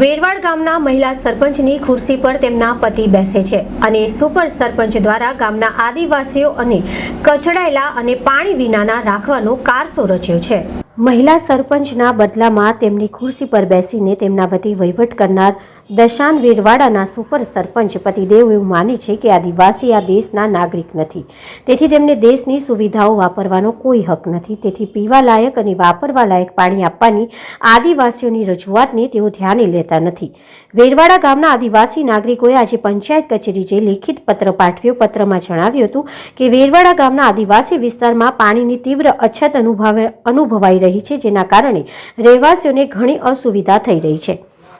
વેરવાડ ગામના મહિલા સરપંચની ખુરશી પર તેમના પતિ બેસે છે અને સુપર સરપંચ દ્વારા ગામના આદિવાસીઓ અને કચડાયેલા અને પાણી વિનાના રાખવાનો કારસો રચ્યો છે. મહિલા સરપંચના બદલામાં તેમની ખુરશી પર બેસીને તેમના વતી વહીવટ કરનાર દશાન વેરવાડાના સુપર સરપંચ પતિદેવ એવું માને છે કે આદિવાસી આ દેશના નાગરિક નથી. તેથી તેમને દેશની સુવિધાઓ વાપરવાનો કોઈ હક નથી. તેથી પીવા લાયક અને વાપરવા લાયક પાણી આપવાની આદિવાસીઓની રજૂઆતને તેઓ ધ્યાને લેતા નથી. વેરવાડા ગામના આદિવાસી નાગરિકોએ આજે પંચાયત કચેરી જઈ લેખિત પત્ર પાઠવ્યો. પત્રમાં જણાવ્યું હતું કે વેરવાડા ગામના આદિવાસી વિસ્તારમાં પાણીની તીવ્ર અછત અનુભવે અનુભવાઈ રહી છે, જેના કારણે રહેવાસીઓને ઘણી અસુવિધા થઈ રહી છે.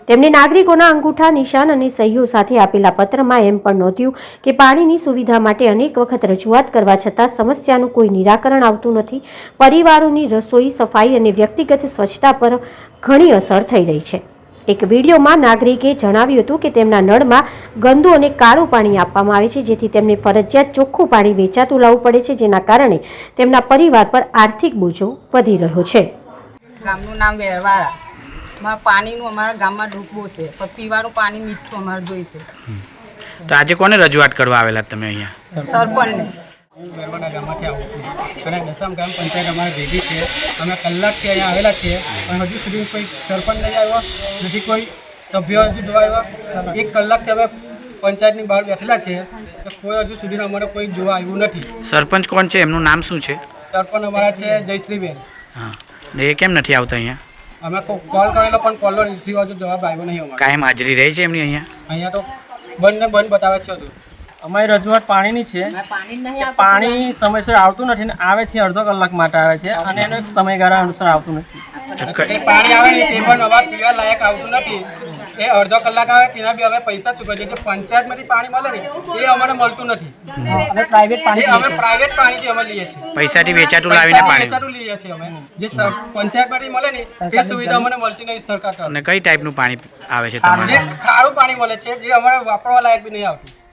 તેમણે નાગરિકોના અંગૂઠા, નિશાન અને સહીઓ સાથે આપેલા પત્રમાં એમ પણ નોંધ્યું કે પાણીની સુવિધા માટે અનેક વખત રજૂઆત કરવા છતાં સમસ્યાનું કોઈ નિરાકરણ આવતું નથી. પરિવારોની રસોઈ, સફાઈ અને વ્યક્તિગત સ્વચ્છતા પર ઘણી અસર થઈ રહી છે. એક વિડીયોમાં નાગરિકે જણાવ્યું હતું કે તેમના નળમાં ગંદુ અને કાળું પાણી આપવામાં આવે છે, જેથી તેમને ફરજિયાત ચોખ્ખું પાણી વેચાતું લાવવું પડે છે, જેના કારણે તેમના પરિવાર પર આર્થિક બોજો વધી રહ્યો છે. ગામનું નામ વેરવાડા અમારા પાણીનું અમારા ગામમાં ડૂબવું છે. પણ પીવાનું પાણી મીઠું અમારે જોઈશે. તો આજે કોને રજૂઆત કરવા આવેલા તમે અહીંયા? સરપંચને. હું વેરવાડા ગામમાંથી આવું છું. અને દસમ ગ્રામ પંચાયત અમારે ભેગી છે. અમે કલાકથી અહીંયા આવેલા છીએ. પણ હજુ સુધી કોઈ સરપંચ નહીં આવ્યો. નથી કોઈ સભ્યો હજુ જોવા આવ્યો. એક કલાકથી અમે પંચાયતની બહાર બેઠેલા છીએ. તો કોઈ હજુ સુધી અમારે કોઈ જોવા આવ્યું નથી. સરપંચ કોણ છે? એમનું નામ શું છે? સરપંચ અમારા છે જયશ્રીબેન. હા. ને એ કેમ નથી આવતા અહીંયા? અમે કો- કોલ કરેલો પણ કોલનો રિસીવ હજુ જવાબ આવ્યો નહીં અમારે. કાયમ હાજરી રહે છે એમની અહીંયા? અહીંયા તો બંધ ને બંધ બતાવે છે હજુ. અમારી રજૂઆત પાણીની છે. પાણી સમયસર આવતું નથી ને આવે છે અડધો કલાક માટે આવે છે અને એનો સમયગાળા અનુસાર આવતું નથી. પાણી આવે ને તે પણ અવાજ પીવા લાયક આવતું નથી. એ અડધો કલાક આવે તેના બી અમે પૈસા ચૂકવીએ છીએ જે પંચાયતમાંથી પાણી મળે ને એ અમને મળતું નથી. અમે પ્રાઇવેટ પાણી અમે પ્રાઇવેટ પાણીથી અમે લઈએ છીએ. પૈસાથી વેચાતું લાવીને પાણી. વેચાતું લઈએ છીએ અમે. જે પંચાયતમાંથી મળે ને એ સુવિધા અમને મળતી નથી સરકાર. અને કઈ ટાઈપનું પાણી આવે છે જે ખારું પાણી મળે છે જે અમારે વાપરવા લાયક બી નહીં આવતું.